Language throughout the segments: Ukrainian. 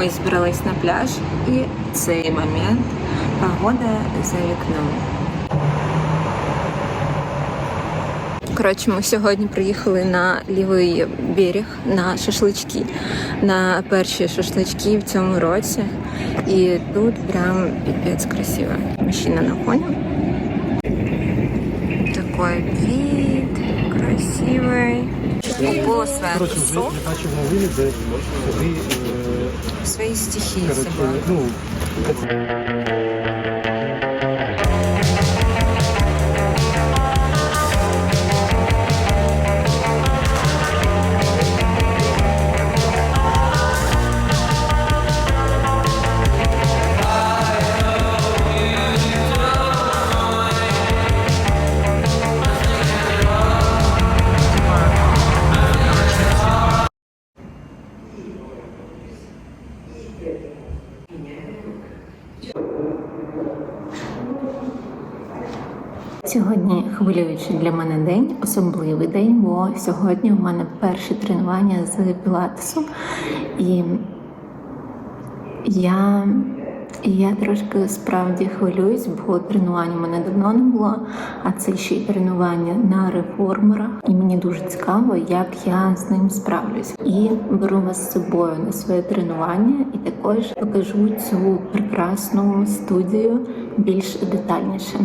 Ми збирались на пляж, і в цей момент погода за вікном. Коротше, ми сьогодні приїхали на лівий берег на шашлички, на перші шашлички в цьому році. І тут прям піпець красиво. Мужчина на фоні. Такой вид своє Коротше, вже я бачив е, стихи стихії себе. ну, Сьогодні хвилюючий для мене день, особливий день, бо сьогодні у мене перше тренування з пілатесу. І я, я трошки справді хвилююсь, бо тренувань у мене давно не було, а це ще й тренування на реформерах. І мені дуже цікаво, як я з ним справлюсь. І беру вас з собою на своє тренування і також покажу цю прекрасну студію більш детальніше.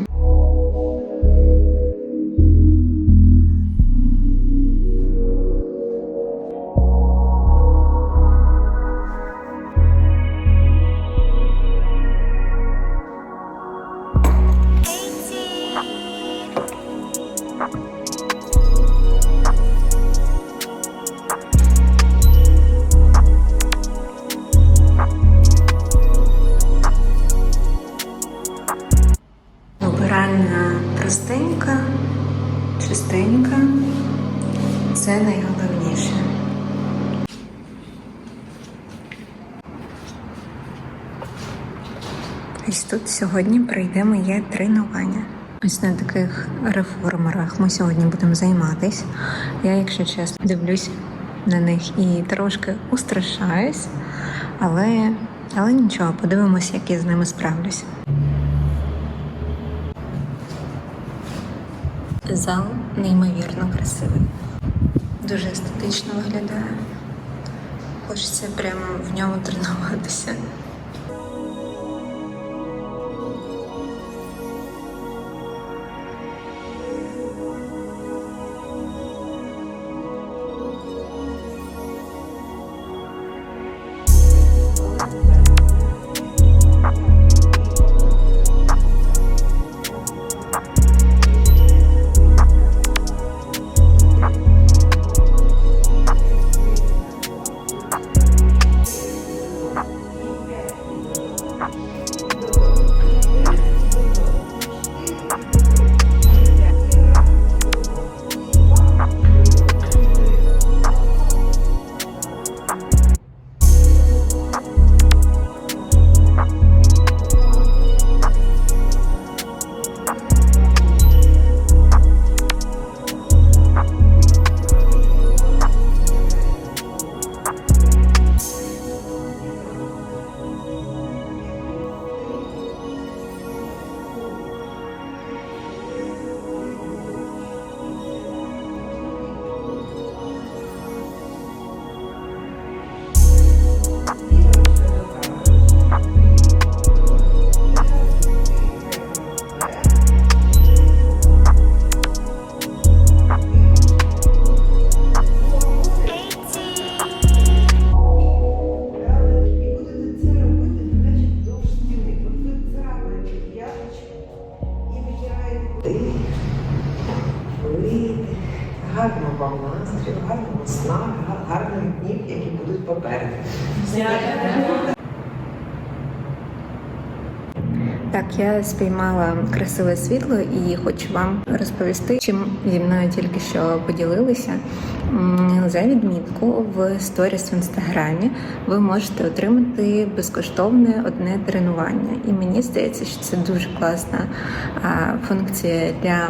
Тут сьогодні пройде моє тренування. Ось на таких реформерах ми сьогодні будемо займатись. Я, якщо чесно, дивлюсь на них і трошки устрашаюсь, але, але нічого, подивимося, як я з ними справлюсь. Зал неймовірно красивий. Дуже естетично виглядає. Хочеться прямо в ньому тренуватися. Вам гарного сна, гарних днів, які будуть попереду. Так, я спіймала красиве світло і хочу вам розповісти, чим зі мною тільки що поділилися. За відмітку в сторіс в інстаграмі ви можете отримати безкоштовне одне тренування. І мені здається, що це дуже класна функція для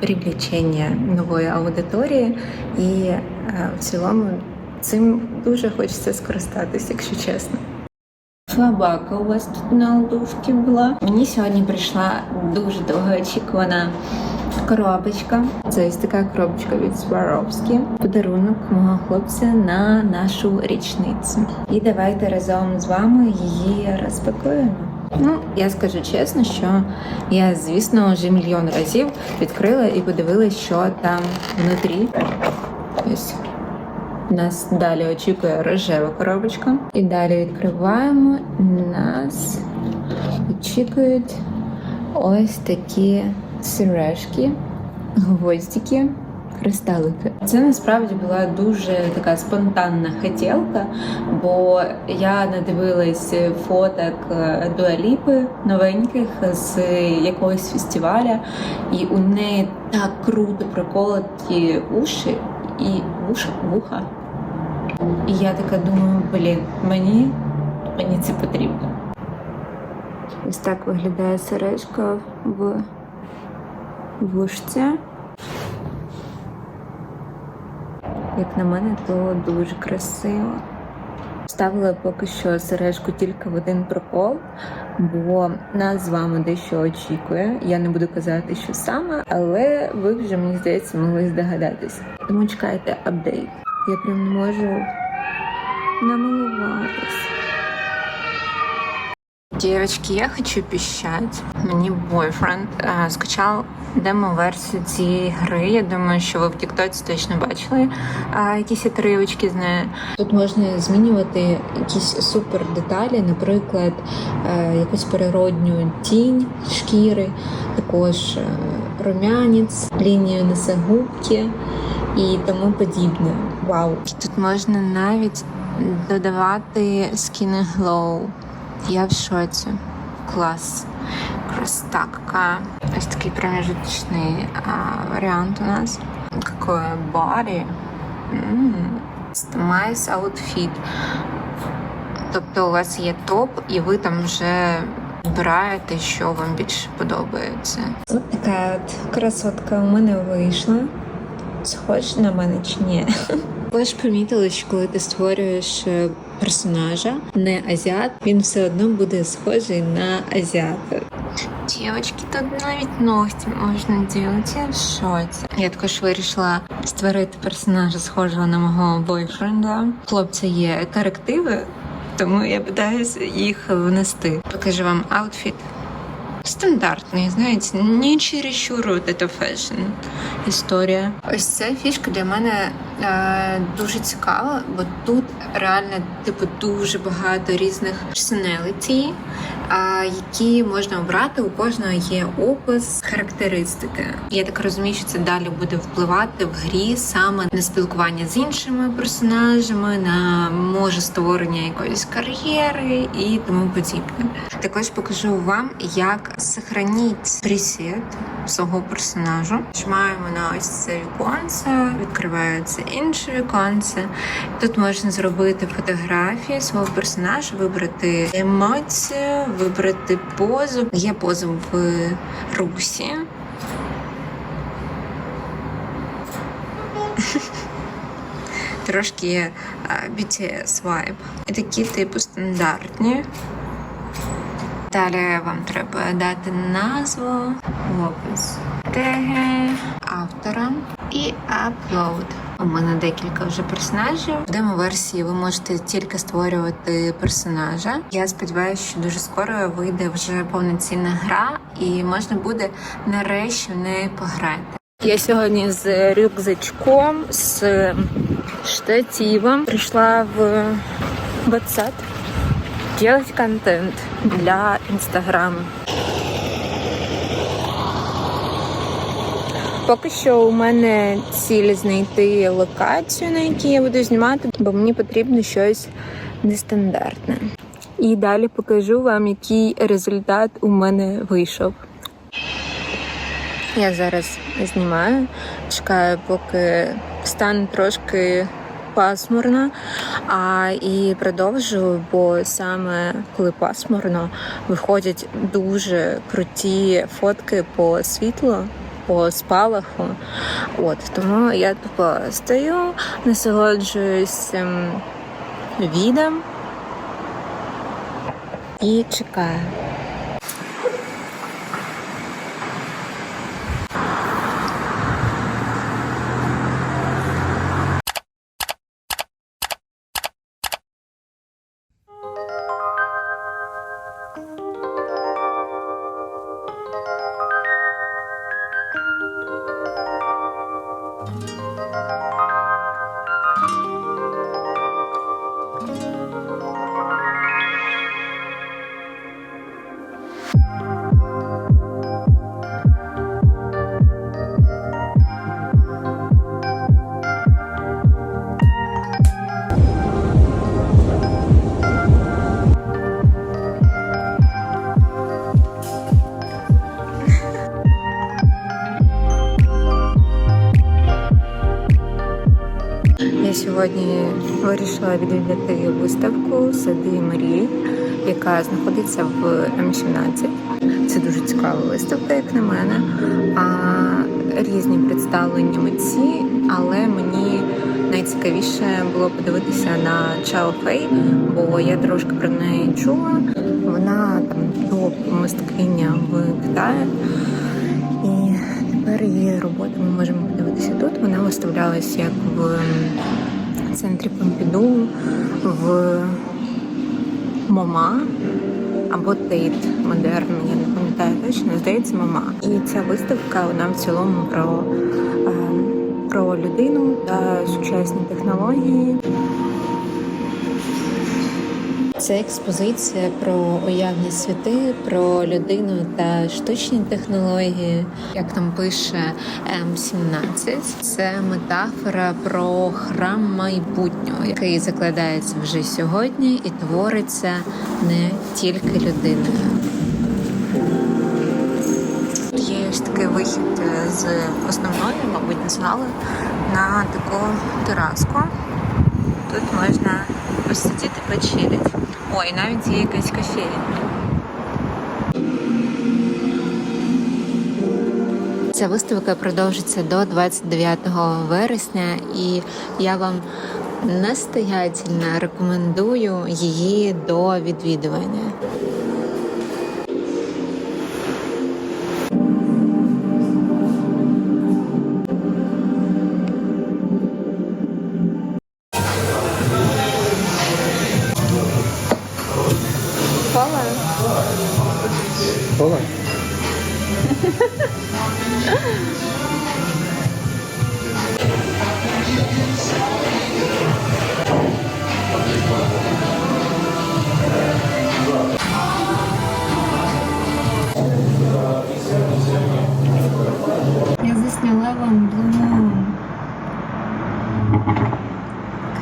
привлечення нової аудиторії. І в цілому цим дуже хочеться скористатися, якщо чесно. Собака у вас тут на ладушці була. Мені сьогодні прийшла дуже довгоочікувана коробочка. Це ось така коробочка від Swarovski. Подарунок мого хлопця на нашу річницю. І давайте разом з вами її розпакуємо. Ну, я скажу чесно, що я, звісно, вже мільйон разів відкрила і подивилася, що там внутрі. Ось нас далі очікує рожева коробочка. І далі відкриваємо. Нас очікують ось такі сережки, гвоздики, кристалики. Це насправді була дуже така спонтанна хотілка, бо я надивилась фоток е, дуаліпи новеньких з якогось фестиваля, і у неї так круто приколоті уші і вуша, вуха. І я така думаю, блін, мені, мені це потрібно. Ось так виглядає сережка в вушці. Як на мене, то дуже красиво. Ставила поки що сережку тільки в один прокол, бо нас з вами дещо очікує. Я не буду казати, що саме, але ви вже мені здається могли здогадатись. Тому чекайте апдейт. Я прям не можу намилуватись. Девочки, я хочу піщать. Мені бойфренд е, скачав демо-версію цієї гри. Я думаю, що ви в Тіктоці точно бачили е, якісь отривочки з нею. Тут можна змінювати якісь супер деталі, наприклад, е, якусь природню тінь шкіри, також е, румянець, лінію носогубки і тому подібне. Вау! Тут можна навіть додавати Skin Glow. Я в шоці. Клас. Какая. Ось такий промежуточний а, варіант у нас. Какое барі. Customize outfit. Тобто у вас є топ, і ви там вже вибираєте, що вам більше подобається. Ось така от красотка у мене вийшла. Схож на мене чи ні? Ви ж помітили, що коли ти створюєш е, персонажа, не азіат, він все одно буде схожий на азіата. Дівочки, тут навіть ногті можна ділити. В шоці. Я також вирішила створити персонажа схожого на мого бойфренда. Хлопця є корективи, тому я питаюся їх внести. Покажу вам аутфіт. Стандартний, знаєте, не чересчур от это фешн історія. Ось ця фішка для мене дуже цікава, бо тут реально типу дуже багато різних персоналіті, е, які можна обрати. У кожного є опис, характеристики. Я так розумію, що це далі буде впливати в грі саме на спілкування з іншими персонажами, на може створення якоїсь кар'єри і тому подібне. Також покажу вам, як сохраніть пресет свого персонажа. Нажимаємо на ось це віконце, відкривається інше віконце. Тут можна зробити фотографії свого персонажа, вибрати емоцію, вибрати позу. Є поза в русі. Трошки BTS vibe. І такі типу стандартні. Далі вам треба дати назву, опис, теги, автора і upload. У мене декілька вже персонажів. В демо-версії ви можете тільки створювати персонажа. Я сподіваюся, що дуже скоро вийде вже повноцінна гра, і можна буде нарешті в неї пограти. Я сьогодні з рюкзачком, з штативом прийшла в WhatsApp делать контент для інстаграму. Поки що у мене ціль знайти локацію, на якій я буду знімати, бо мені потрібно щось нестандартне. І далі покажу вам, який результат у мене вийшов. Я зараз знімаю, чекаю, поки стане трошки пасмурно, а і продовжую, бо саме коли пасмурно виходять дуже круті фотки по світлу. По спалаху. От тому я тупо стою, насолоджуюсь відом і чекаю. Вирішила відвідати виставку Сади Марії, яка знаходиться в М17. Це дуже цікава виставка, як на мене. А різні представлені митці, але мені найцікавіше було подивитися на Чао Фей, бо я трошки про неї чула. Вона там топ мисткиня в Китаї. І тепер її роботу ми можемо подивитися тут. Вона виставлялась як в центрі Помпіду, в МОМА або Тейт Модерн, я не пам'ятаю точно, здається, МОМА. І ця виставка вона в цілому про, е, про людину та сучасні технології. Це експозиція про уявні світи, про людину та штучні технології. Як там пише М17, це метафора про храм майбутнього, який закладається вже сьогодні і твориться не тільки людиною. Є ось такий вихід з основної, мабуть, зали на таку тераску. Тут можна посидіти, почилити. Ой, навіть є якась кофейня. Ця виставка продовжиться до 29 вересня, і я вам настоятельно рекомендую її до відвідування.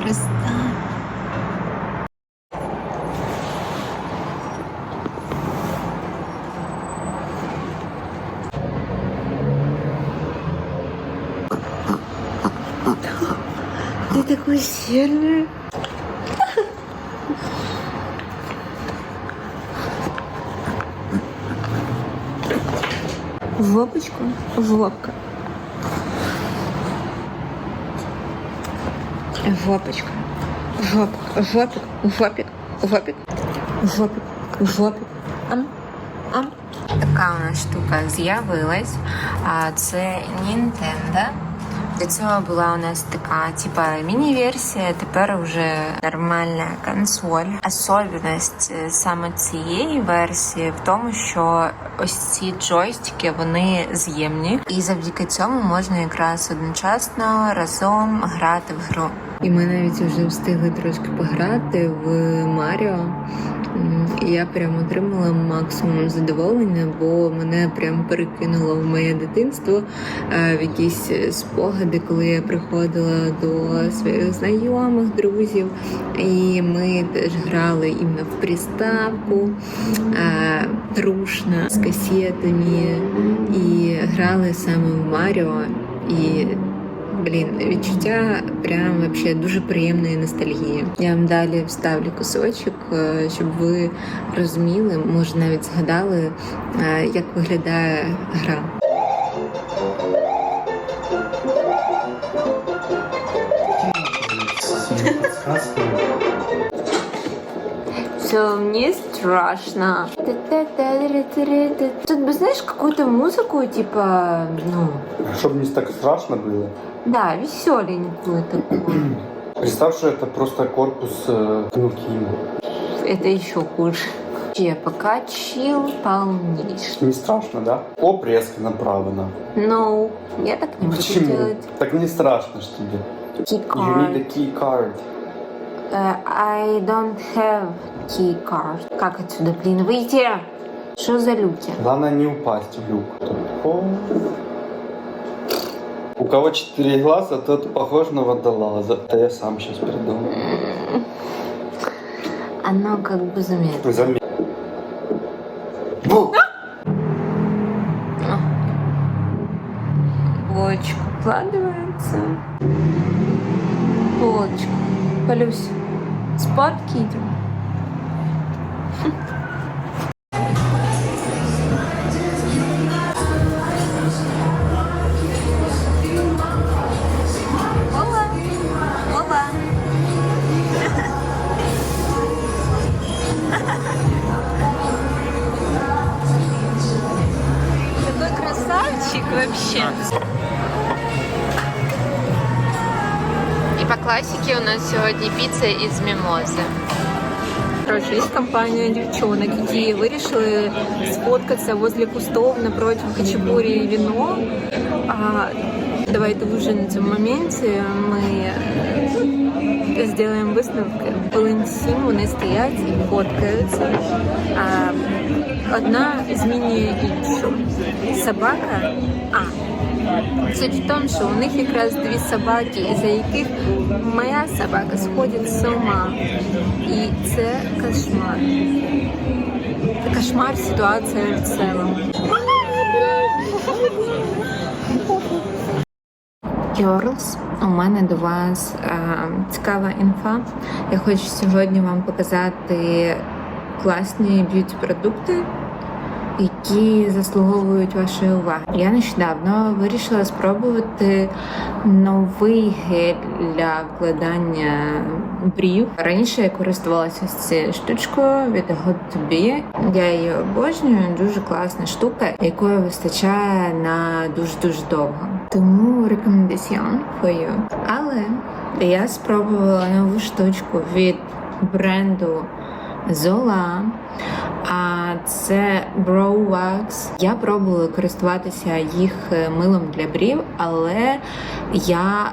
Красота. Ты такой сильный. В лапочку? В лапка. Лапик. В лапик. В лапик. В лапик. Ам. Ам. Така у нас штука з'явилась. Це Nintendo. До цього була у нас така, типа, міні-версія, тепер вже нормальна консоль. Особливість е, саме цієї версії в тому, що ось ці джойстики вони з'ємні, і завдяки цьому можна якраз одночасно разом грати в гру. І ми навіть вже встигли трошки пограти в Маріо. Я прям отримала максимум задоволення, бо мене прям перекинуло в моє дитинство е, в якісь спогади, коли я приходила до своїх знайомих, друзів, і ми теж грали іменно в приставку е, трушно з касетами, і грали саме в Маріо. І Блін, відчуття прям вообще дуже приємної ностальгії. Я вам далі вставлю кусочок, е, щоб ви розуміли, може навіть згадали, е, як виглядає гра. Все, мне страшно. Тут бы, знаешь, какую-то музыку, типа, ну, Чтобы не так страшно было. да, веселенькую такую. Представь, что это просто корпус э. Это еще хуже. Я пока чил полнейший. Не страшно, да? Оп, резко направлено. No, я так не буду Почему? делать. Так не страшно, что ли? Key You need a card. key card. Uh, I don't have key card. Как отсюда, блин, выйти? Что за люди? Главное не упасть в люк. У кого четыре глаза, тот похож на водолаза. Это я сам сейчас придумал. Оно как бы заметно. Заметь. Бу! Полочку укладывается. Полочку. Полюсь. Спадки идем. нас сьогодні піца із мімози. Короче, есть компания девчонок, які вирішили сфоткатися возле кустов напротив хачапурі і віно. А, давайте вже на цьому моменті ми зробимо висновки. Хвилин сім вони стоять і фоткаються. А, одна змінює іншу. Собака. А, Суть в тому, що у них якраз дві собаки, із-за яких моя собака сходить з ума. І це кошмар. Це кошмар ситуація в цілому. Girls, у мене до вас е, цікава інфа. Я хочу сьогодні вам показати класні б'юті-продукти, які заслуговують вашої уваги. Я нещодавно вирішила спробувати новий гель для вкладання брів. Раніше я користувалася цією штучкою від to Be. Я її обожнюю, дуже класна штука, якої вистачає на дуже дуже довго. Тому рекомендаціон you. Але я спробувала нову штучку від бренду Zola. А це Brow Wax. Я пробувала користуватися їх е, милом для брів, але я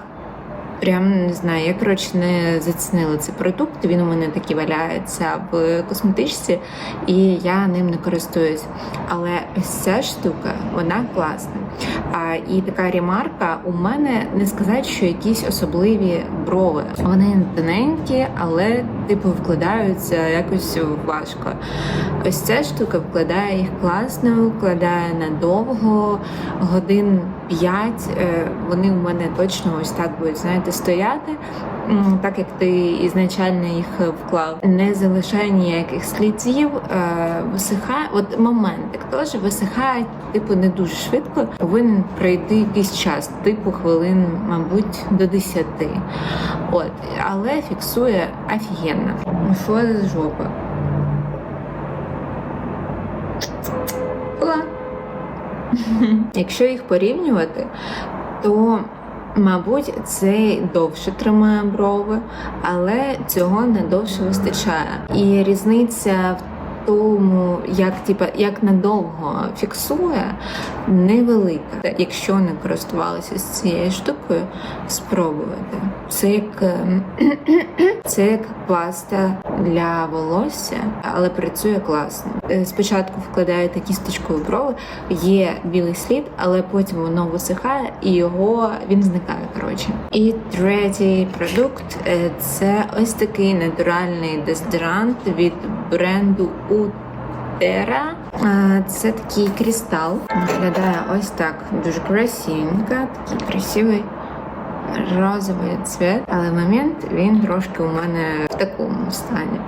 прям не знаю, я коротше не зацінила цей продукт. Він у мене такий валяється в косметичці, і я ним не користуюсь. Але ця штука, вона класна. А, і така ремарка, у мене не сказати, що якісь особливі брови. Вони тоненькі, але типу вкладаються якось важко. Ось ця штука вкладає їх класно, вкладає надовго, годин 5. Вони у мене точно ось так будуть, знаєте, стояти. Так як ти ізначально їх вклав, не залишає ніяких слідів, е, висихає. От моментик теж висихає, типу, не дуже швидко. Повинен пройти якийсь час, типу хвилин, мабуть, до 10. От, але фіксує офігенно. Що за жопа? Якщо їх порівнювати, то Мабуть, цей довше тримає брови, але цього не довше вистачає. І різниця в тому, як типа як надовго фіксує, невелика. Якщо не користувалися з цією штукою, спробувати. Це як ем, це як паста для волосся, але працює класно. Е, Спочатку вкладаєте кісточку в брови, є білий слід, але потім воно висихає і його він зникає. Коротше. І третій продукт е, це ось такий натуральний дезодорант від бренду Утера. Це такий кристал. Виглядає ось так. Дуже красивенько, такий красивий розовий цвіт, але момент він трошки у мене в такому стані.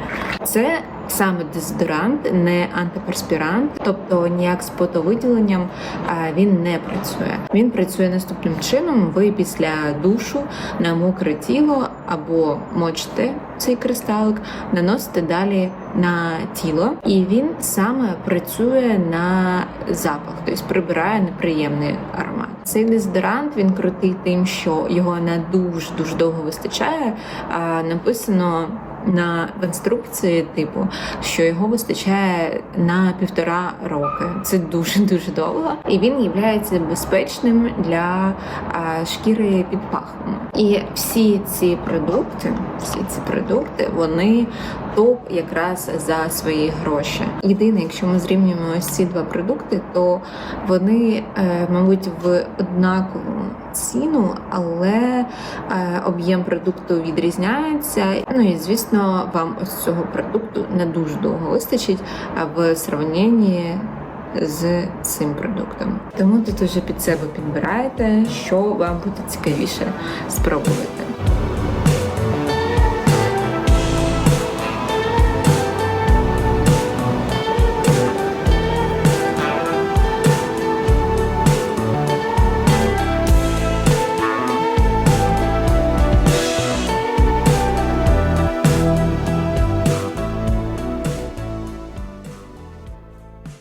Це саме дезодорант, не антиперспірант, тобто ніяк з потовиділенням він не працює. Він працює наступним чином: ви після душу на мокре тіло або мочите цей кристалик, наносите далі на тіло, і він саме працює на запах, тобто прибирає неприємний аромат. Цей дезодорант він крутий тим, що його на дуже дуже довго вистачає. Написано на в інструкції, типу, що його вистачає на півтора роки. Це дуже дуже довго, і він є безпечним для а, шкіри під пахвом. І всі ці продукти, всі ці продукти, вони топ якраз за свої гроші. Єдине, якщо ми зрівнюємо ось ці два продукти, то вони, е, мабуть, в однакову ціну, але е, об'єм продукту відрізняється. Ну і звісно, вам ось цього продукту не дуже довго вистачить в сравненні з цим продуктом. Тому тут уже під себе підбираєте, що вам буде цікавіше спробувати.